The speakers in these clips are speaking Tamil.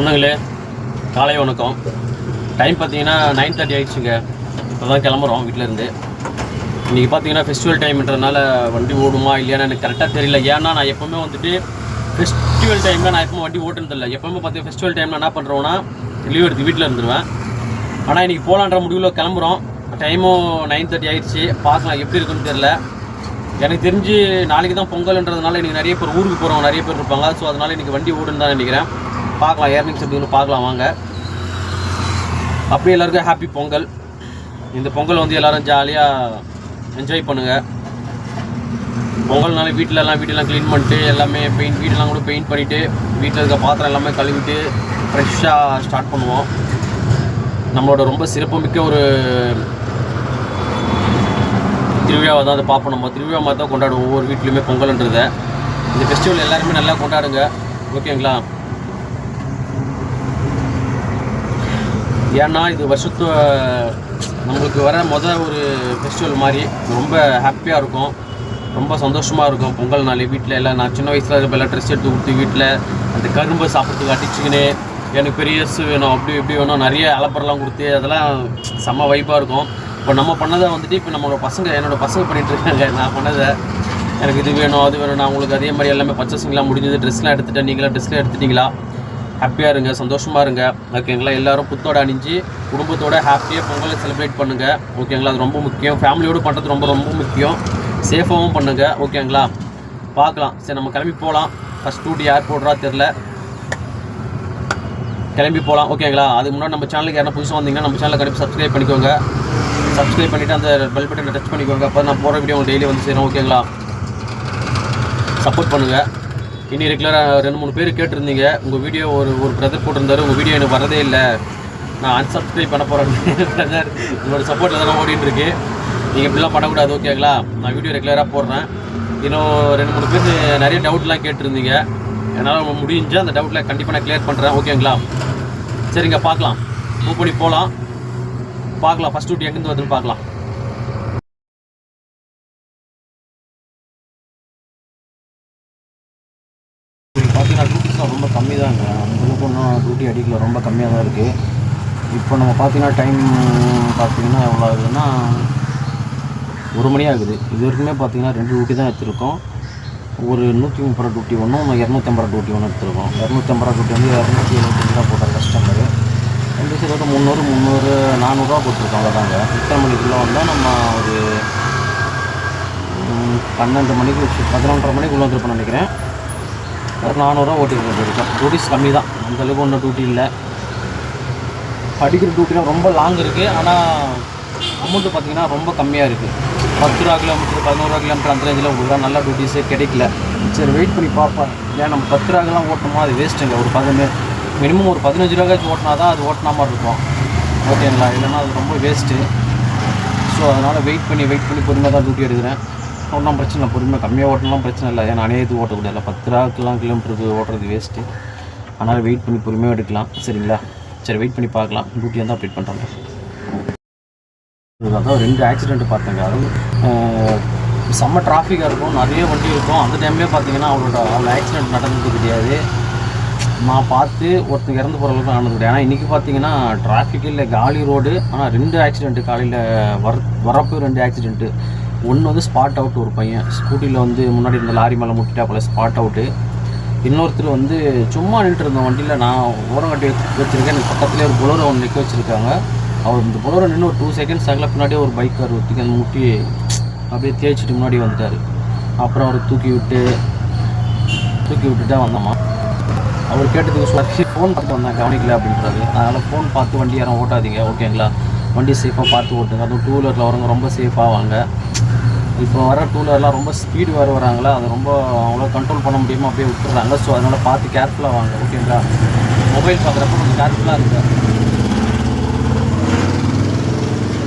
சொந்தங்களே காலை வணக்கம். டைம் பார்த்தீங்கன்னா நைன் தேர்ட்டி ஆகிடுச்சுங்க இப்போ தான் கிளம்புறோம் வீட்டிலேருந்து இன்றைக்கி பார்த்தீங்கன்னா ஃபெஸ்டிவல் டைம்ன்றதுனால வண்டி ஓடுமா இல்லையான்னு எனக்கு கரெக்டாக தெரியல. ஏன்னா நான் எப்போவுமே வந்துட்டு ஃபெஸ்டிவல் டைமில் நான் எப்பவும் வண்டி ஓட்டுனதில்லை எப்போவுமே பார்த்தீங்கன்னா ஃபெஸ்டிவல் டைமில் என்ன பண்ணுறோன்னா லீவ் எடுத்து வீட்டில் இருந்துருவேன். ஆனால் இன்றைக்கி போகலான்ற முடிவில் கிளம்புறோம். டைமும் நைன் தேர்ட்டி ஆகிடுச்சு பார்க்கலாம் எப்படி இருக்குன்னு தெரில எனக்கு தெரிஞ்சு நாளைக்கு தான் பொங்கல்ன்றதுனால இன்றைக்கி நிறைய பேர் ஊருக்கு போகிறவங்க நிறைய பேர் இருப்பாங்க. ஸோ அதனால் இன்றைக்கி வண்டி ஓடுன்னு தான் நினைக்கிறேன். பார்க்கலாம் ஏர்னிங்ஸ் எப்படின்னு பார்க்கலாம் வாங்க. அப்படியே எல்லாருக்கும் ஹாப்பி பொங்கல். இந்த பொங்கல் வந்து எல்லாரும் ஜாலியாக என்ஜாய் பண்ணுங்கள் பொங்கல்னால வீட்டிலலாம் வீட்டெல்லாம் க்ளீன் பண்ணிட்டு எல்லாமே பெயிண்ட் வீடெல்லாம் கூட பெயிண்ட் பண்ணிவிட்டு வீட்டில் இருக்க பாத்திரம் எல்லாமே கழுவிட்டு ஃப்ரெஷ்ஷாக ஸ்டார்ட் பண்ணுவோம். நம்மளோட ரொம்ப சிறப்புமிக்க ஒரு திருவிழாவை தான் அதை பார்ப்போம். நம்ம திருவிழா மாதிரி தான் கொண்டாடுவோம் ஒவ்வொரு வீட்லேயுமே பொங்கல்ன்றதை. இந்த ஃபெஸ்டிவல் எல்லாருமே நல்லா கொண்டாடுங்க. ஓகேங்களா ஏன்னா இது வருஷத்து நம்மளுக்கு வர மொதல் ஒரு ஃபெஸ்டிவல் மாதிரி ரொம்ப ஹாப்பியாக இருக்கும். ரொம்ப சந்தோஷமாக இருக்கும். பொங்கல் நாள் வீட்டில் எல்லாம் நான் சின்ன வயசில் இருப்ப எல்லாம் ட்ரெஸ் எடுத்து கொடுத்து வீட்டில் அந்த கரும்பு சாப்பிட்றதுக்கு அடிச்சுக்கின்னு எனக்கு பெரியஸ் வேணும் அப்படி இப்படி வேணும் நிறைய அலப்பரெலாம் கொடுத்து அதெல்லாம் செம்ம வைப்பாக இருக்கும். இப்போ நம்ம பண்ணதை வந்துட்டு இப்போ நம்மளோட பசங்க என்னோட பசங்க பண்ணிகிட்ருக்காங்க இருக்காங்க. நான் பண்ணதை எனக்கு இது வேணும் அது வேணும் நான் உங்களுக்கு அதே மாதிரி எல்லாமே பர்ச்சேசிங்லாம் முடிஞ்சது ட்ரெஸ்லாம் எடுத்துட்டேன் நீங்களா ட்ரெஸ்லாம் எடுத்துட்டீங்களா? ஹாப்பியாக இருங்க சந்தோஷமாக இருங்க. ஓகேங்களா எல்லாரும் புத்தோடு அணிஞ்சு குடும்பத்தோட ஹாப்பியாக பொங்கலை செலிப்ரேட் பண்ணுங்கள் ஓகேங்களா அது ரொம்ப முக்கியம். ஃபேமிலியோடு பண்ணுறது ரொம்ப ரொம்ப முக்கியம். சேஃபாகவும் பண்ணுங்கள் ஓகேங்களா பார்க்கலாம். சரி நம்ம கிளம்பி போகலாம் ஃபஸ்ட் டூட்டி யார் போடுறா தெரில கிளம்பி போகலாம் ஓகேங்களா அதுக்கு முன்னாடி நம்ம சேனலுக்கு யாரும் புதுசாக வந்தீங்கன்னா நம்ம சேனலை கண்டிப்பாக சப்ஸ்கிரைப் பண்ணிக்கோங்க. சப்ஸ்கிரைப் பண்ணிவிட்டு அந்த பெல் பட்டனை டச் பண்ணிக்கோங்க. அப்போ நான் போகிற வீடியோ உங்களுக்கு டெய்லி வந்து சேரும். ஓகேங்களா சப்போர்ட் பண்ணுங்கள் இனி ரெகுலராக ரெண்டு மூணு பேர் கேட்டிருந்தீங்க. உங்கள் வீடியோ ஒரு ஒரு பிரதர் போட்டிருந்தாரு. உங்கள் வீடியோ எனக்கு வரதே இல்லை. நான் அன்சப்ஸ்கிரைப் பண்ண போகிறேன் பிரதர் உங்களோட சப்போர்ட்டில் தானே ஓடிட்டு இருக்கு. நீங்கள் இப்படிலாம் பண்ணக்கூடாது ஓகேங்களா நான் வீடியோ ரெகுலராக போடுறேன். இன்னும் ரெண்டு மூணு பேர் நிறைய டவுட்லாம் கேட்டிருந்தீங்க. என்னால் முடிஞ்சு அந்த டவுட்டில் கண்டிப்பாக நான் கிளியர் பண்ணுறேன் ஓகேங்களா சரிங்க பார்க்கலாம். மூவ் பண்ணி போகலாம் பார்க்கலாம் ஃபஸ்ட் டூட்டி எங்கேருந்து வருதுன்னு பார்க்கலாம். பார்த்தீங்கன்னா டியூட்டிஸ்லாம் ரொம்ப கம்மி தாங்க அந்தளவுக்கு ஒன்றும் டியூட்டி அடிக்கல. ரொம்ப கம்மியாக தான் இருக்குது இப்போ நம்ம பார்த்தீங்கன்னா டைம் பார்த்தீங்கன்னா எவ்வளோ ஆகுதுன்னா ஒரு மணி ஆகுது. இது வரைக்குமே பார்த்தீங்கன்னா ரெண்டு டியூட்டி தான் எடுத்திருக்கோம். ஒரு நூற்றி முப்பது ரூபா டியூட்டி ஒன்றும் இரநூத்தம்பது ரூபா டியூட்டி ஒன்று எடுத்திருக்கோம். இரநூத்தம்பது ரூபா டியூட்டி வந்து இரநூத்தி எழுபத்தஞ்சு ரூபா போட்டார் கஸ்டமரு ரெண்டு சைடோட முந்நூறு முந்நூறு நானூறுரூவா போட்டிருக்கோம் அவ்வளோதாங்க இத்தனை மணிக்குள்ளே வந்தால் நம்ம ஒரு பன்னெண்டு மணிக்கு பதினொன்றரை மணிக்குள்ளே வந்துருப்போம்னு நினைக்கிறேன். ஒரு நானூறுரூவா ஓட்டிருக்கோம் இருக்கும் டூட்டிஸ் கம்மி தான் அந்தளவுக்கு ஒன்றும் டியூட்டி இல்லை. படிக்கிற டியூட்டிலாம் ரொம்ப லாங் இருக்குது ஆனால் அமௌண்ட்டு பார்த்தீங்கன்னா ரொம்ப கம்மியாக இருக்குது பத்து ரூபா கிலோமீட்டர் பதினோரு கிலோமீட்டர் அந்த ரேஞ்சில் உங்களுக்கு நல்ல டியூட்டிஸே கிடைக்கல. சரி வெயிட் பண்ணி பார்ப்பேன் ஏன் நம்ம பத்து ரூபாக்கெல்லாம் ஓட்டணுமா? அது வேஸ்ட்டுங்க ஒரு பதினஞ்சு மினிமம் ஒரு பதினஞ்சு ரூபாய்க்கு ஓட்டினா தான் அது ஓட்டினா மாதிரி இருக்கும். ஓகேங்களா இல்லைன்னா அது ரொம்ப வேஸ்ட்டு ஸோ அதனால் வெயிட் பண்ணி வெயிட் பண்ணி பொறுமையாக தான் டியூட்டி எடுக்கிறேன். ஒன்றும் பிரச்சனை இல்லை. பொறுமையாக கம்மியாக ஓட்டலாம் பிரச்சனை இல்லை. ஏன்னா அநேகத்துக்கு ஓட்டக்கூடாது பத்து ரூபாக்கெல்லாம் கிலோமீட்டருக்கு ஓட்டுறது வேஸ்ட்டு அதனால் வெயிட் பண்ணி பொறுமையாக எடுக்கலாம். சரிங்களா? சரி வெயிட் பண்ணி பார்க்கலாம். டியூட்டி வந்து அப்டேட் பண்ணுறாங்க அதான் ரெண்டு ஆக்சிடென்ட் பார்த்தேங்க. அதுவும் செம்ம டிராஃபிக்காக இருக்கும். நிறைய வண்டி இருக்கும். அந்த டைம்லேயே பார்த்தீங்கன்னா அவளோட அவ்வளோ ஆக்சிடென்ட் நடந்தது கிடையாது. நான் பார்த்து ஒருத்தங்க இறந்து போகிற அளவுக்கு நடந்தது கிடையாது. ஆனால் இன்றைக்கி பார்த்தீங்கன்னா டிராஃபிக் இல்லை. காலி ரோடு ஆனால் ரெண்டு ஆக்சிடென்ட்டு காலையில் வர வரப்போ ரெண்டு ஆக்சிடென்ட்டு ஒன்று வந்து ஸ்பாட் அவுட் ஒரு பையன். ஸ்கூட்டியில் வந்து முன்னாடி இருந்த லாரி மேலே முட்டிட்டா போல ஸ்பாட் அவுட்டு இன்னொருத்தர் வந்து சும்மா நின்றுட்டு இருந்த வண்டியில் நான் ஓரம் கட்டி வச்சுருக்கேன். எனக்கு பக்கத்துலேயே ஒரு புலோரை ஒன்று நிற்க வச்சுருக்காங்க. அவர் இந்த புலோரை நின்று ஒரு டூ செகண்ட்ஸ் ஆகல பின்னாடியே ஒரு பைக் கார் அந்த முட்டி அப்படியே தேய்ச்சிட்டு முன்னாடி வந்துட்டார். அப்புறம் அவர் தூக்கி விட்டு தூக்கி விட்டு தான் வந்தோமா. அவர் கேட்டதுக்கு சொல்லி ஃபோன் பார்த்து வந்தேன் கவனிக்கல அப்படின்றது அதனால் ஃபோன் பார்த்து வண்டி யாரும் ஓட்டாதீங்க ஓகேங்களா? வண்டி சேஃபாக பார்த்து ஓட்டுங்க. அதுவும் டூ வீலரில் வரவங்க ரொம்ப சேஃபாக வாங்க இப்போ வர டூ வீலர்லாம் ரொம்ப ஸ்பீடு வேறு வராங்களா அது ரொம்ப அவ்வளோ கண்ட்ரோல் பண்ண முடியுமா அப்படியே விட்டுறாங்க. ஸோ அதனால் பார்த்து கேர்ஃபுல்லாக வாங்க ஓகேங்களா மொபைல் பார்க்குறப்ப கொஞ்சம் கேர்ஃபுல்லாக இருங்க.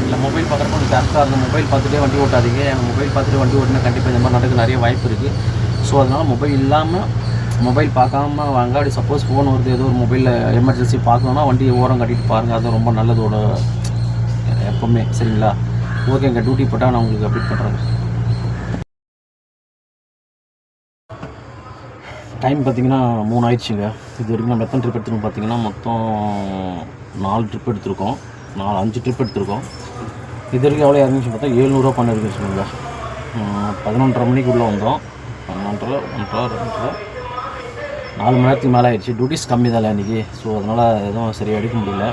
இல்லை மொபைல் பார்க்குறப்ப கொஞ்சம் கேர்ஃபுல்லாக இருங்க. மொபைல் பார்த்துட்டே வண்டி ஓட்டாதீங்க. ஏன்னா மொபைல் பார்த்துட்டு வண்டி ஓட்டினா கண்டிப்பாக இந்த மாதிரி நடக்க நிறைய வாய்ப்பு இருக்குது ஸோ அதனால் மொபைல் இல்லாமல் மொபைல் பார்க்காம வாங்க. அப்படி சப்போஸ் ஃபோன் வருது ஏதோ ஒரு மொபைலில் எமர்ஜென்சி பார்க்கணுன்னா வண்டியை ஓரம் கட்டிட்டு பாருங்கள் அது ரொம்ப நல்லதோட எப்போவுமே சரிங்களா? ஓகேங்க டியூட்டி போட்டால் நான் உங்களுக்கு அப்டேட் பண்ணுறேன் டைம் பார்த்தீங்கன்னா மூணு ஆயிடுச்சுங்க. இது வரைக்கும் நம்ம எத்தனை ட்ரிப் எடுத்துருக்கோம் பார்த்தீங்கன்னா மொத்தம் நாலு ட்ரிப் எடுத்திருக்கோம். நாலு அஞ்சு ட்ரிப் எடுத்திருக்கோம். இது வரைக்கும் எவ்வளோ இறங்கிச்சு பார்த்தா ஏழ்நூறுவா பண்ணிருக்கு சொல்லுங்க. பதினொன்றரை மணிக்கு உள்ளே வந்தோம். பன்னெண்டரை ஒன்றரை ரெண்டரை. நாலு மணி நேரத்துக்கு மேலே ஆயிடுச்சு. டியூட்டிஸ் கம்மி தான் இன்றைக்கி ஸோ அதனால் எதுவும் சரியாக எடுக்க முடியல.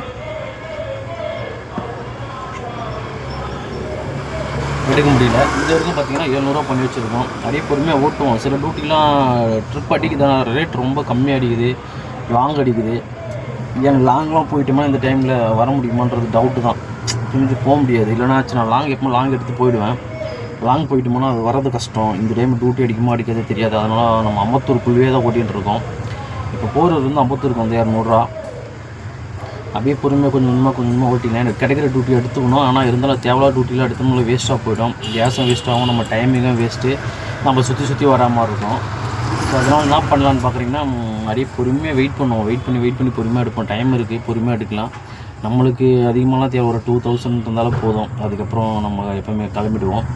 எடுக்க முடியல. இது வரைக்கும் பார்த்தீங்கன்னா எழுநூறுவா பண்ணி வச்சுருக்கோம். நிறைய பொறுமையாக ஓட்டுவோம். சில டியூட்டிலாம் ட்ரிப் அடிக்குதான் ரேட் ரொம்ப கம்மியாக அடிக்குது. லாங் அடிக்குது. எனக்கு லாங்லாம் போயிட்டோமா இந்த டைமில் வர முடியுமான்றது டவுட்டு தான். துணிஞ்சு போக முடியாது. இல்லைனா நான் லாங் எப்போ லாங் எடுத்து போயிடுவேன். லாங் போயிட்டோம்னா அது வர்றது கஷ்டம். இந்த டைம் டியூட்டி அடிக்குமா அடிக்கிறதே தெரியாது. அதனால் நம்ம அம்பத்தூருக்குள்ளேயே தான் ஓட்டிகிட்டு இருக்கோம். இப்போ போகிறது வந்து அம்பத்தூருக்கு வந்து இரநூறுவா. அப்படியே பொறுமையாக கொஞ்சம் கொஞ்சமாக கொஞ்சம் கொஞ்சமாக ஓட்டிக்கலாம். எனக்கு கிடைக்கிற டியூட்டி எடுத்துக்கணும். ஆனால் இருந்தாலும் தேவையில்லாத டியூட்டியில் எடுத்தோம்னா வேஸ்ட்டாக போயிடும். கேஸும் வேஸ்ட் ஆகும் நம்ம டைமிங்கும் வேஸ்ட்டு நம்ம சுற்றி சுற்றி வரா மாதிரி இருக்கும். ஸோ அதனால் என்ன பண்ணலான்னு பார்க்குறீங்கன்னா நிறைய பொறுமையாக வெயிட் பண்ணுவோம். வெயிட் பண்ணி வெயிட் பண்ணி பொறுமையாக எடுப்போம். டைம் இருக்குது பொறுமையாக எடுக்கலாம். நம்மளுக்கு அதிகமாகலாம் தேவை. ஒரு டூ தௌசண்ட் இருந்தாலும் போதும். அதுக்கப்புறம் நம்ம எப்போவுமே கிளம்பிடுவோம்.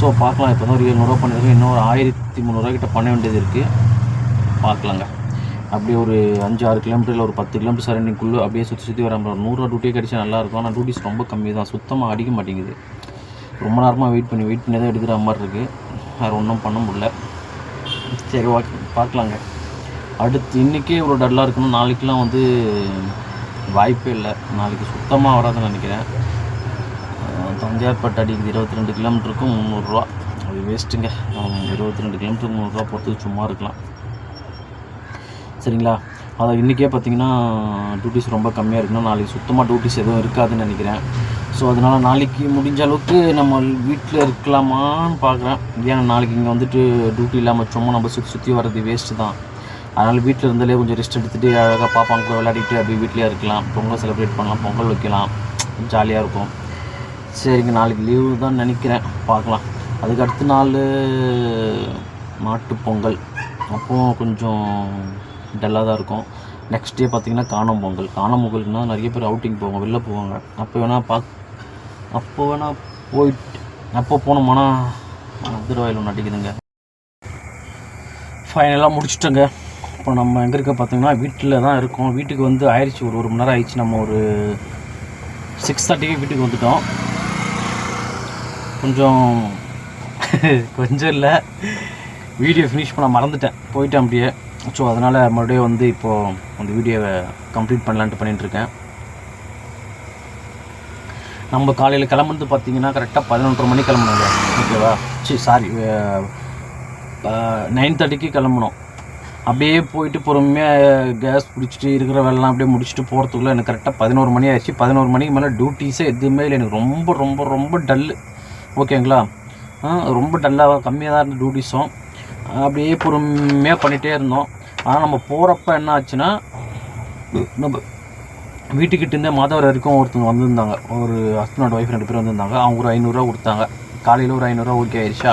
ஸோ பார்க்கலாம். இப்போ தான் ஒரு எழுநூறுவா பண்ணியிருக்கோம் இன்னும் ஒரு ஆயிரத்தி முந்நூறுவா கிட்ட பண்ண வேண்டியது இருக்குது பார்க்கலாங்க. அப்படியே ஒரு அஞ்சு ஆறு கிலோமீட்டர் இல்லை ஒரு பத்து கிலோமீட்டர் சரௌண்டிங்குள்ளே அப்படியே சுற்றி சுற்றி வர மாதிரி நூறுரூவா டியூட்டியே கிடச்சா நல்லாயிருக்கும் ஆனால் டியூட்டிஸ் ரொம்ப கம்மி தான். சுத்தமாக அடிக்க மாட்டேங்குது. ரொம்ப நேரமாக வெயிட் பண்ணி வெயிட் பண்ணி தான் எடுக்கிற மாதிரி இருக்குது வேறு ஒன்றும் பண்ண முடியல. சரி ஓகே பார்க்கலாங்க. அடுத்து இன்றைக்கே இவ்வளோ டல்லாக இருக்கணும். நாளைக்கெலாம் வந்து வாய்ப்பே இல்லை. நாளைக்கு சுத்தமாக வராதுன்னு நினைக்கிறேன். தஞ்சாவூர்பட்டு அடிக்குது. இருபத்தி ரெண்டு கிலோமீட்டருக்கும் முந்நூறுரூவா அது வேஸ்ட்டுங்க இருபத்தி ரெண்டு கிலோமீட்டருக்கு முந்நூறுரூவா போகிறதுக்கு சும்மா இருக்கலாம். சரிங்களா? அதை இன்றைக்கே பார்த்தீங்கன்னா டியூட்டிஸ் ரொம்ப கம்மியாக இருக்குன்னா நாளைக்கு சுத்தமாக டியூட்டிஸ் எதுவும் இருக்காதுன்னு நினைக்கிறேன். ஸோ அதனால் நாளைக்கு முடிஞ்ச அளவுக்கு நம்ம வீட்டில் இருக்கலாமான்னு பார்க்குறேன் ஏன்னா நாளைக்கு இங்கே வந்துட்டு டியூட்டி இல்லாமல் சும்மா நம்ம சுற்றி சுற்றி வர்றது வேஸ்ட்டு தான். அதனால் வீட்டில் இருந்தாலே கொஞ்சம் ரெஸ்ட் எடுத்துகிட்டு அழகாக பாப்பாங்க கூட விளையாடிட்டு அப்படியே வீட்டிலே இருக்கலாம். பொங்கல் செலிப்ரேட் பண்ணலாம் பொங்கல் வைக்கலாம். ஜாலியாக இருக்கும். சரிங்க நாளைக்கு லீவு தான் நினைக்கிறேன். பார்க்கலாம் அதுக்கு அடுத்த நாள் மாட்டு பொங்கல். அப்போது கொஞ்சம் டல்லாக தான் இருக்கும். நெக்ஸ்ட் டே பார்த்திங்கன்னா காணும் பொங்கல். காணும் பொங்கல்னால் நிறைய பேர் அவுட்டிங் போவாங்க வெளில போவாங்க. அப்போ வேணால் பா அப்போ வேணால் போயிட்டு அப்போ போனோம்னா திருவாயில் ஒன்று அடிக்குதுங்க. ஃபைனலாக முடிச்சுட்டோங்க. இப்போ நம்ம எங்கே இருக்க பார்த்தீங்கன்னா வீட்டில் தான் இருக்கோம். வீட்டுக்கு வந்து ஆயிடுச்சு ஒரு ஒரு மணி நேரம் ஆயிடுச்சு. நம்ம ஒரு சிக்ஸ் தேர்ட்டிக்கு வீட்டுக்கு வந்துட்டோம். கொஞ்சம் கொஞ்சம் இல்லை. வீடியோ ஃபினிஷ் பண்ண மறந்துட்டேன். போயிட்டேன் அப்படியே. ஸோ அதனால் மறுபடியும் வந்து இப்போது அந்த வீடியோவை கம்ப்ளீட் பண்ணலான்ட்டு பண்ணிட்டு இருக்கேன் நம்ம காலையில் கிளம்புறது பார்த்தீங்கன்னா கரெக்டாக பதினொன்றரை மணி கிளம்பணுங்க ஓகேவா சரி சாரி நைன் தேர்ட்டிக்கு கிளம்பணும். அப்படியே போயிட்டு பொறுமையாக கேஸ் பிடிச்சிட்டு இருக்கிற வேலைலாம் அப்படியே முடிச்சுட்டு போகிறதுக்குள்ளே எனக்கு கரெக்டாக பதினோரு மணி ஆயிடுச்சு. பதினோரு மணிக்கு மேலே டியூட்டிஸே எதுவுமே இல்லை. எனக்கு ரொம்ப ரொம்ப ரொம்ப டல்லு ஓகேங்களா ரொம்ப டல்லாக கம்மியாக தான் இருந்த டியூட்டிஸும் அப்படியே பொறுமையாக பண்ணிகிட்டே இருந்தோம். ஆனால் நம்ம போகிறப்ப என்ன ஆச்சுன்னா நம்ம வீட்டுக்கிட்டேருந்தே மாதவர் வரைக்கும் ஒருத்தவங்க வந்திருந்தாங்க. ஒரு ஹஸ்பண்ட் ஒய்ஃப் ரெண்டு பேர் வந்திருந்தாங்க. அவங்க ஒரு ஐநூறுரூவா கொடுத்தாங்க. காலையில் ஒரு ஐநூறுரூவா ஓகே ஆயிடுச்சா?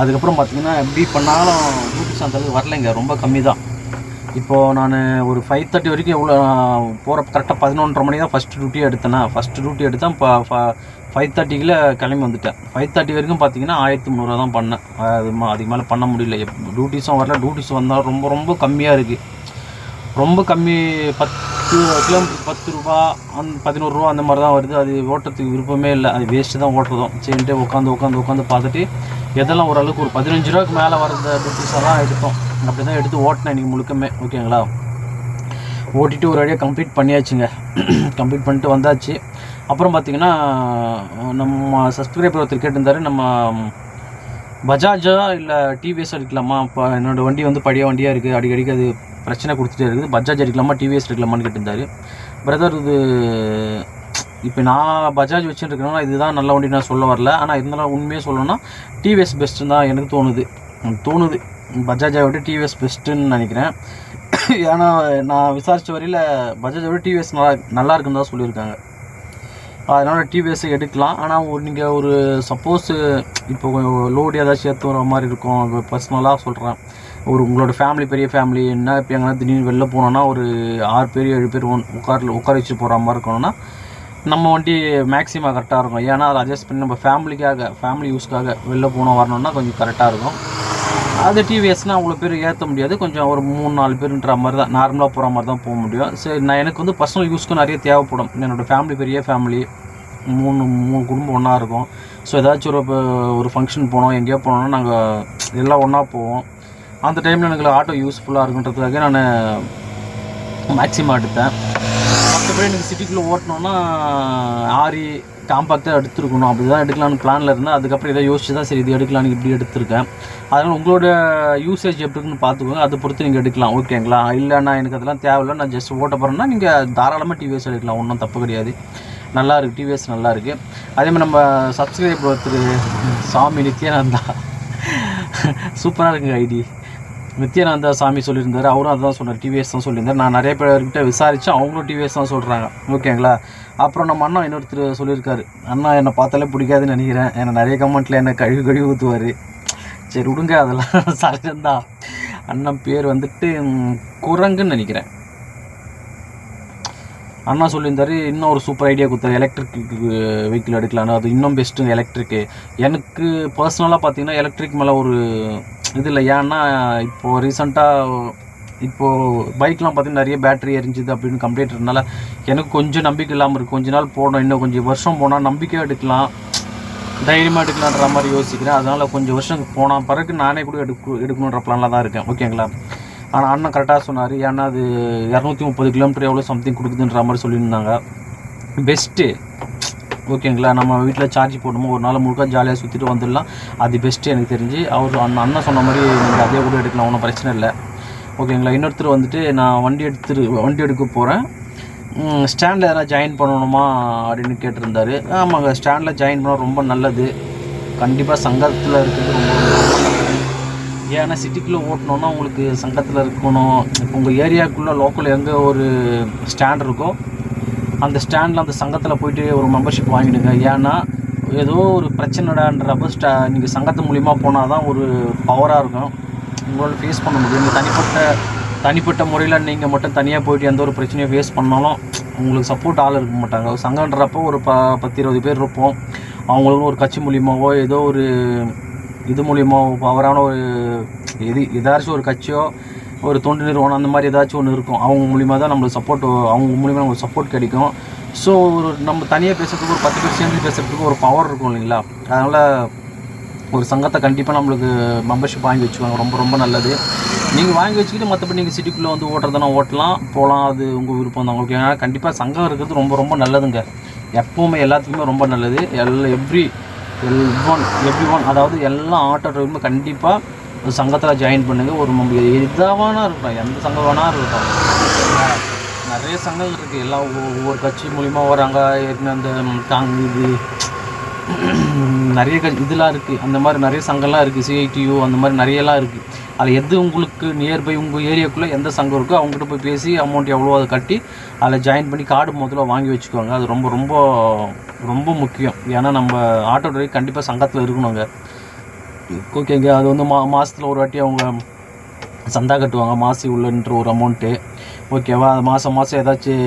அதுக்கப்புறம் பார்த்தீங்கன்னா எப்படி பண்ணாலும் டியூட்டிஸ் அந்த வரலைங்க. ரொம்ப கம்மி தான் இப்போது நான் ஒரு ஃபைவ் தேர்ட்டி வரைக்கும் எவ்வளோ போகிற கரெக்டாக பதினொன்றரை மணி தான் ஃபஸ்ட்டு டியூட்டி எடுத்தேன்னா ஃபஸ்ட்டு டியூட்டி எடுத்தேன் இப்போ ஃபைவ் தேர்ட்டிக்கில் கிளம்பி வந்துட்டேன். ஃபைவ் தேர்ட்டி வரைக்கும் பார்த்தீங்கன்னா ஆயிரத்தி முந்நூறுவா தான் பண்ணேன். அது அதுக்கு மேலே பண்ண முடியல. டியூட்டிஸும் வரல. டியூட்டிஸ் வந்தால் ரொம்ப ரொம்ப கம்மியாக இருக்குது ரொம்ப கம்மி பத்து கிலோமீட்டர் பத்து ரூபா அந் பதினோரு ரூபா அந்த மாதிரி தான் வருது. அது ஓட்டுறதுக்கு விருப்பமே இல்லை. அது வேஸ்ட்டு தான் ஓட்டுறதும். சரின்ட்டு உட்காந்து உட்காந்து உட்காந்து பார்த்துட்டு எதெல்லாம் ஓரளவுக்கு ஒரு பதினஞ்சு ரூபாய்க்கு மேலே வரத டியூட்டிஸாக தான் எடுத்தோம். அப்படி தான் எடுத்து ஓட்டினேன் இன்றைக்கி முழுக்கமே. ஓகேங்களா? ஓட்டிட்டு ஒரு வழியாக கம்ப்ளீட் பண்ணியாச்சுங்க. கம்ப்ளீட் பண்ணிட்டு வந்தாச்சு. அப்புறம் பார்த்தீங்கன்னா நம்ம சப்ஸ்கிரைபர் ஒருத்தர் கேட்டிருந்தாரு நம்ம பஜாஜா இல்லை டிவிஎஸ் எடுக்கலாமா? இப்போ என்னோடய வண்டி வந்து பழைய வண்டியாக இருக்குது அடிக்கடிக்கு அது பிரச்சனை கொடுத்துட்டே இருக்குது. பஜாஜ் எடுக்கலாமா டிவிஎஸ் எடுக்கலாமான்னு கேட்டிருந்தாரு. பிரதர் இது இப்போ நான் பஜாஜ் வச்சுருக்கேன்னா இதுதான் நல்ல வண்டி நான் சொல்ல வரல. ஆனால் இருந்தாலும் உண்மையாக சொல்லணும்னா டிவிஎஸ் பெஸ்ட்டுன்னு தான் எனக்கு தோணுது. தோணுது. பஜாஜை விட டிவிஎஸ் பெஸ்ட்டுன்னு நினைக்கிறேன். ஏன்னா நான் விசாரித்த வரையில் பஜாஜை விட டிவிஎஸ் நல்லா நல்லா இருக்குன்னு தான் சொல்லியிருக்காங்க. அதனால் டிவிஎஸ்ஸை எடுக்கலாம். ஆனால் ஒரு நீங்கள் ஒரு சப்போஸ் இப்போ லோடு ஏதாச்சும் ஏற்று வர மாதிரி இருக்கும். பர்சனலாக சொல்கிறேன் ஒரு உங்களோட ஃபேமிலி பெரிய ஃபேமிலி என்ன இப்போ எங்கன்னா திடீர்னு வெளில போனோன்னா ஒரு ஆறு பேர் ஏழு பேர் ஒன் உட்கார உட்கார வச்சு போகிற மாதிரி இருக்கணும்னா நம்ம வண்டி மேக்ஸிமம் கரெக்டாக இருக்கும். ஏன்னா அதை அட்ஜஸ்ட் பண்ணி நம்ம ஃபேமிலிக்காக ஃபேமிலி யூஸ்க்காக வெளில போனோம் வரணும்னா கொஞ்சம் கரெக்டாக இருக்கும். அது டிவிஎஸ்னால் அவ்வளோ பேர் ஏற்ற முடியாது. கொஞ்சம் ஒரு மூணு நாலு பேருன்ற மாதிரி தான். நார்மலாக போகிற மாதிரி தான் போக முடியும். சரி நான் எனக்கு வந்து பர்சனல் யூஸ்க்கு நிறைய தேவைப்படும். என்னோடய ஃபேமிலி பெரிய ஃபேமிலி மூணு மூணு குடும்பம் ஒன்றா இருக்கும். ஸோ ஏதாச்சும் ஒரு இப்போ ஒரு ஃபங்க்ஷன் போனோம் எங்கேயோ போனோம்னா நாங்கள் எல்லாம் ஒன்றா போவோம். அந்த டைமில் எனக்கு ஆட்டோ யூஸ்ஃபுல்லாக இருக்குன்றதுக்காக நான் மேக்ஸிமம் எடுத்தேன். மற்றபடி எனக்கு சிட்டிக்குள்ளே ஓட்டணும்னா ஆரி காம்பாக்டாக எடுத்துருக்கணும். அப்படி தான் எடுக்கலாம்னு பிளானில் இருந்தேன். அதுக்கப்புறம் இதை யோசிச்சு தான் சரி இது எடுக்கலாம்னு இப்படி எடுத்திருக்கேன். அதனால் உங்களோட யூசேஜ் எப்படி இருக்குன்னு பார்த்துக்கோங்க. அதை பொறுத்து நீங்கள் எடுக்கலாம். ஓகேங்களா இல்லைண்ணா எனக்கு அதெல்லாம் தேவையில்லை. நான் ஜஸ்ட் ஓட்ட போகிறேன்னா நீங்கள் தாராளமாக டிவிஎஸ் எடுக்கலாம். ஒன்றும் தப்பு கிடையாது. நல்லா இருக்குது டிவிஎஸ் நல்லா இருக்குது அதே மாதிரி நம்ம சப்ஸ்கிரைப் ஒருத்தர் சாமி நித்யானந்தா. சூப்பராக இருக்குங்க ஐடி. நித்யானந்தா சாமி சொல்லியிருந்தார். அவரும் அதான் சொன்னார் டிவிஎஸ் தான் சொல்லியிருந்தார். நான் நிறைய பேர்கிட்ட விசாரித்து அவங்களும் டிவிஎஸ் தான் சொல்கிறாங்க ஓகேங்களா? அப்புறம் நம்ம அண்ணா இன்னொருத்தர் சொல்லியிருக்காரு. அண்ணா என்னை பார்த்தாலே பிடிக்காதுன்னு நினைக்கிறேன். என்னை நிறைய கமெண்ட்டில் என்னை கழுவி கழுவி ஊற்றுவார் சரி விடுங்க. அதெல்லாம் சகஜம்தான் அண்ணன் பேர் வந்துட்டு குரங்குன்னு நினைக்கிறேன். அண்ணா சொல்லியிருந்தாரு இன்னும் ஒரு சூப்பர் ஐடியா கொடுத்தாரு. எலக்ட்ரிக் வெஹிக்கிள் எடுக்கலான்னு அது இன்னும் பெஸ்ட்டு எலக்ட்ரிக்கு எனக்கு பர்சனலாக பார்த்தீங்கன்னா எலக்ட்ரிக் மேலே ஒரு இது இல்லை ஏன்னா இப்போது ரீசெண்டாக இப்போது பைக்லாம் பார்த்தீங்கன்னா நிறைய பேட்டரி எரிஞ்சுது அப்படின்னு கம்ப்ளைண்ட் இருந்தனால எனக்கு கொஞ்சம் நம்பிக்கை இல்லாமல் இருக்குது கொஞ்ச நாள் போனோம் இன்னும் கொஞ்சம் வருஷம் போனால் நம்பிக்கையாக எடுக்கலாம். தைரியமாக எடுக்கலான்ற மாதிரி யோசிக்கிறேன். அதனால் கொஞ்சம் வருஷம் போனால் பிறகு நானே கூட எடுக்க எடுக்கணுன்ற பிளானில் தான் இருக்கேன். ஓகேங்களா ஆனால் அண்ணன் கரெக்டாக சொன்னார். ஏன்னா அது இரநூத்தி முப்பது கிலோமீட்டர் எவ்வளோ சம்திங் கொடுக்குதுன்ற மாதிரி சொல்லியிருந்தாங்க. பெஸ்ட்டு ஓகேங்களா? நம்ம வீட்டில் சார்ஜ் போட்டோமோ ஒரு நாள் முழுக்க ஜாலியாக சுற்றிட்டு வந்துடலாம். அது பெஸ்ட்டு எனக்கு தெரிஞ்சு. அவர் அண்ணன் அண்ணன் சொன்ன மாதிரி நீங்கள் அதே கூட எடுக்கலாம். ஒன்றும் பிரச்சனை இல்லை. ஓகேங்களா? இன்னொருத்தர் வந்துட்டு நான் வண்டி எடுத்துரு வண்டி எடுக்க போகிறேன் ஸ்டாண்டில் எதனா ஜாயின் பண்ணணுமா? அப்படின்னு கேட்டிருந்தாரு. ஆமாங்க ஸ்டாண்டில் ஜாயின் பண்ணால் ரொம்ப நல்லது. கண்டிப்பாக சங்கத்தில் இருக்கிறது ரொம்ப ஏன்னா சிட்டிக்குள்ளே ஓட்டணுன்னா உங்களுக்கு சங்கத்தில் இருக்கணும். இப்போ உங்கள் ஏரியாக்குள்ளே லோக்கல் எங்கே ஒரு ஸ்டாண்ட் இருக்கோ அந்த ஸ்டாண்டில் அந்த சங்கத்தில் போயிட்டு ஒரு மெம்பர்ஷிப் வாங்கிடுங்க. ஏன்னா ஏதோ ஒரு பிரச்சனைடான்றப்ப ஸ்டா நீங்கள் சங்கத்து மூலிமா போனால் தான் ஒரு பவராக இருக்கும். உங்களால் ஃபேஸ் பண்ண முடியும். நீங்கள் தனிப்பட்ட தனிப்பட்ட முறையில் நீங்கள் மட்டும் தனியாக போயிட்டு எந்த ஒரு பிரச்சனையும் ஃபேஸ் பண்ணாலும் உங்களுக்கு சப்போர்ட் ஆள் இருக்க மாட்டாங்க. ஒரு சங்கன்றப்போ ஒரு ப பத்து இருபது பேர் இருப்போம். அவங்களுக்கும் ஒரு கட்சி மூலியமாவோ ஏதோ ஒரு இது மூலியமாக பவரான ஒரு எது ஏதாச்சும் ஒரு கட்சியோ ஒரு தொண்டு நிறுவனம் அந்த மாதிரி ஏதாச்சும் ஒன்று இருக்கும். அவங்க மூலிமா தான் நம்மளுக்கு சப்போர்ட் அவங்க மூலிமா நம்மளுக்கு சப்போர்ட் கிடைக்கும். ஸோ ஒரு நம்ம தனியாக பேசுறதுக்கு ஒரு பத்து பேர் சேர்ந்து பேசுகிறதுக்கு ஒரு பவர் இருக்கும் இல்லைங்களா? அதனால் ஒரு சங்கத்தை கண்டிப்பாக நம்மளுக்கு மெம்பர்ஷிப் வாங்கி வச்சுக்கோங்க. ரொம்ப ரொம்ப நல்லது. நீங்கள் வாங்கி வச்சுக்கிட்டு மற்றபடி நீங்கள் சிட்டிக்குள்ளே வந்து ஓட்டுறதுனா ஓட்டலாம். போகலாம் அது உங்கள் விருப்பம் தான். உங்களுக்கு ஏன்னா கண்டிப்பாக சங்கம் இருக்கிறது ரொம்ப ரொம்ப நல்லதுங்க. எப்போவுமே எல்லாத்துக்குமே ரொம்ப நல்லது. எல் எவ்ரி எல் ஒன் எவ்ரி ஒன் அதாவது எல்லா ஆட்டோ டிரைவருமே கண்டிப்பாக ஒரு சங்கத்தில் ஜாயின் பண்ணுங்கள் ஒரு நம்ம எதாவானா இருக்கட்டும் எந்த சங்கம் வேணா இருக்கட்டும் நிறைய சங்கங்கள் இருக்குது எல்லாம் ஒவ்வொரு ஒவ்வொரு கட்சி மூலிமா வராங்க. ஏற்கனவே அந்த காங் இது நிறைய கட்சி இதெல்லாம் இருக்குது அந்த மாதிரி நிறைய சங்கம்லாம் இருக்குது சிஐடியு அந்த மாதிரி நிறையலாம் இருக்குது அதில் எது உங்களுக்கு நியர்பை உங்கள் ஏரியாக்குள்ளே எந்த சங்கம் இருக்கோ அவங்ககிட்ட போய் பேசி அமௌண்ட் எவ்வளோ அதை கட்டி அதில் ஜாயின் பண்ணி கார்டு முதல்ல வாங்கி வச்சுக்கோங்க. அது ரொம்ப ரொம்ப ரொம்ப முக்கியம். ஏன்னா நம்ம ஆட்டோ டிரைவர் கண்டிப்பாக சங்கத்தில் இருக்கணுங்க. ஓகேங்க அது வந்து மா மாதத்தில் ஒரு வாட்டி அவங்க சந்தா கட்டுவாங்க. மாசி உள்ளன்ற ஒரு அமௌண்ட்டு ஓகேவா அது மாதம் மாதம் ஏதாச்சும்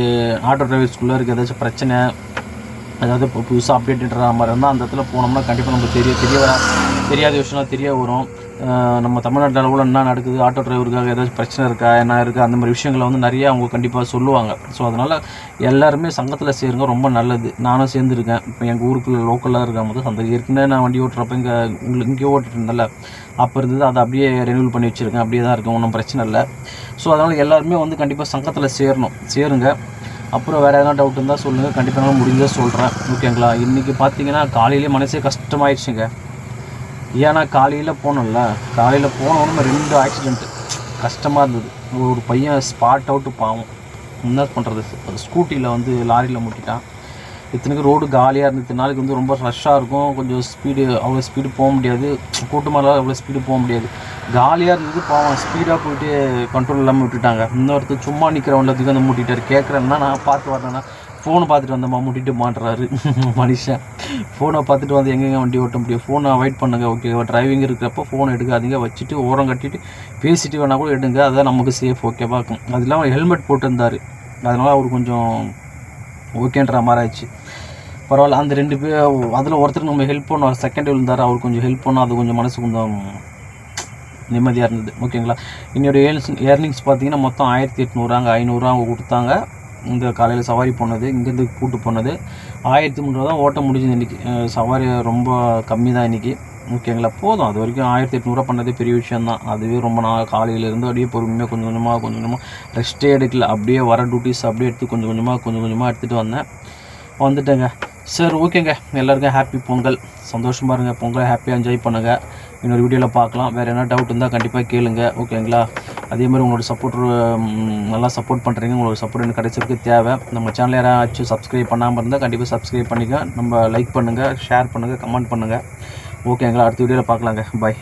ஆட்டோ டிரைவர்ஸ்குள்ளே இருக்க ஏதாச்சும் பிரச்சனை அதாவது இப்போ புதுசாக அப்டேட்டுன்ற மாதிரி இருந்தால் அந்த இடத்துல போனோம்னா கண்டிப்பாக நமக்கு தெரிய தெரிய தெரியாத விஷயம்லாம் தெரிய வரும். நம்ம தமிழ்நாட்டு அளவில் என்ன நடக்குது? ஆட்டோ டிரைவருக்காக ஏதாச்சும் பிரச்சனை இருக்கா? என்ன இருக்கா? அந்த மாதிரி விஷயங்களை வந்து நிறைய அவங்க கண்டிப்பாக சொல்லுவாங்க. ஸோ அதனால் எல்லாருமே சங்கத்தில் சேருங்க ரொம்ப நல்லது. நானும் சேர்ந்துருக்கேன். இப்போ எங்கள் ஊருக்குள்ள லோக்கலாக இருக்கும் போது அந்த ஏற்கனவே நான் வண்டி ஓட்டுறப்ப இங்கே உங்களுக்கு இங்கே ஓட்டிட்டு அப்போ இருந்தது அதை அப்படியே ரெனியூல் பண்ணி வச்சுருக்கேன். அப்படியே தான் இருக்கும் ஒன்றும் பிரச்சனை இல்லை. ஸோ அதனால் எல்லாருமே வந்து கண்டிப்பாக சங்கத்தில் சேரணும். சேருங்க. அப்புறம் வேறு எதனா டவுட் இருந்தால் சொல்லுங்கள் கண்டிப்பாக நான் முடிஞ்சதாக சொல்கிறேன் ஓகேங்களா இன்றைக்கி பார்த்தீங்கன்னா காலையிலே மனசே கஷ்டமாயிடுச்சுங்க ஏன்னா காலையில் போனோம்ல. காலையில் போனோன்னு ரெண்டு ஆக்சிடெண்ட்டு கஷ்டமாக இருந்தது. ஒரு பையன் ஸ்பாட் அவுட்டு பாவம். என்ன பண்ணுறது ஸ்கூட்டியில் வந்து லாரியில் முட்டிட்டான். இத்தனைக்கு ரோடு காலியாக இருந்தது. நாளைக்கு வந்து ரொம்ப ரஷ்ஷாக இருக்கும். கொஞ்சம் ஸ்பீடு அவ்வளோ ஸ்பீடு போக முடியாது. கூட்டமாக அவ்வளோ ஸ்பீடு போக முடியாது. காலியாக இருந்தது பாவம். ஸ்பீடாக போயிட்டு கண்ட்ரோல் இல்லாமல் விட்டுட்டாங்க. இன்னொருத்தர் சும்மா நிற்கிறவங்கள வந்து மூட்டிட்டார். கேட்குறேன்னா நான் பார்த்து வரேன்னா ஃபோனை பார்த்துட்டு வந்தம்மா முட்டிட்டு மாட்டுறாரு. மனுஷன். ஃபோனை பார்த்துட்டு வந்து எங்கெங்க வண்டி ஓட்ட முடியும்? ஃபோனை அவாய்ட் பண்ணுங்க ஓகே டிரைவிங் இருக்கிறப்போ ஃபோனை எடுக்காதீங்க. வச்சுட்டு ஓரம் கட்டிட்டு பேசிட்டு வேணா கூட எடுங்க. அதான் நமக்கு சேஃப் ஓகேவா இருக்கும் அது இல்லாமல் ஹெல்மெட் போட்டிருந்தார். அதனால் அவர் கொஞ்சம் ஓகேன்ற மாதிரி ஆயிடுச்சு. பரவாயில்ல. அந்த ரெண்டு பேர் அதில் ஒருத்தருக்கு நம்ம ஹெல்ப் பண்ணோம். செகண்ட் விழுந்தார் அவர் கொஞ்சம் ஹெல்ப் பண்ணோம் அது கொஞ்சம் மனசு கொஞ்சம் நிம்மதியாக இருந்தது. ஓகேங்களா என்னுடைய ஏர்னிங்ஸ் ஏர்னிங்ஸ் பார்த்தீங்கன்னா மொத்தம் ஆயிரத்தி எட்நூறுவாங்க ஐநூறுரூவா அவங்க கொடுத்தாங்க. இந்த காலையில் சவாரி போனது இங்கேருந்து கூட்டு போனது. ஆயிரத்தி முந்நூறுவா தான் ஓட்ட முடிஞ்சது இன்றைக்கி சவாரி ரொம்ப கம்மி தான் இன்றைக்கி ஓகேங்களா? போதும். அது வரைக்கும் ஆயிரத்தி எட்நூறுவா பண்ணதே பெரிய விஷயந்தான் அதுவே ரொம்ப நாள் காலையிலேருந்து அப்படியே பொறுமையாக கொஞ்சம் கொஞ்சமாக கொஞ்சம் கொஞ்சமாக ரெஸ்ட்டே எடுக்கல. அப்படியே வர டியூட்டிஸ் அப்படியே எடுத்து கொஞ்சம் கொஞ்சமாக கொஞ்சம் கொஞ்சமாக எடுத்துகிட்டு வந்தேன். வந்துட்டேங்க. சரி ஓகேங்க. எல்லாருக்கும் ஹாப்பி பொங்கல். சந்தோஷமாக இருங்க பொங்கலை ஹாப்பியாக என்ஜாய் பண்ணுங்கள் இன்னொரு வீடியோவில் பார்க்கலாம். வேறு என்ன டவுட் இருந்தால் கண்டிப்பாக கேளுங்க. ஓகேங்களா? அதே மாதிரி உங்களோட சப்போர்ட் நல்லா சப்போர்ட் பண்ணுறீங்க உங்களோட சப்போர்ட் எனக்கு கிடைச்சதுக்கு தேவை. நம்ம சேனல் யாராச்சும் சப்ஸ்கிரைப் பண்ணாமல் இருந்தால் கண்டிப்பாக சப்ஸ்கிரைப் பண்ணிக்க நம்ம லைக் பண்ணுங்கள் ஷேர் பண்ணுங்கள் கமெண்ட் பண்ணுங்கள் ஓகேங்களா அடுத்த வீடியோவில் பார்க்கலாங்க. பாய்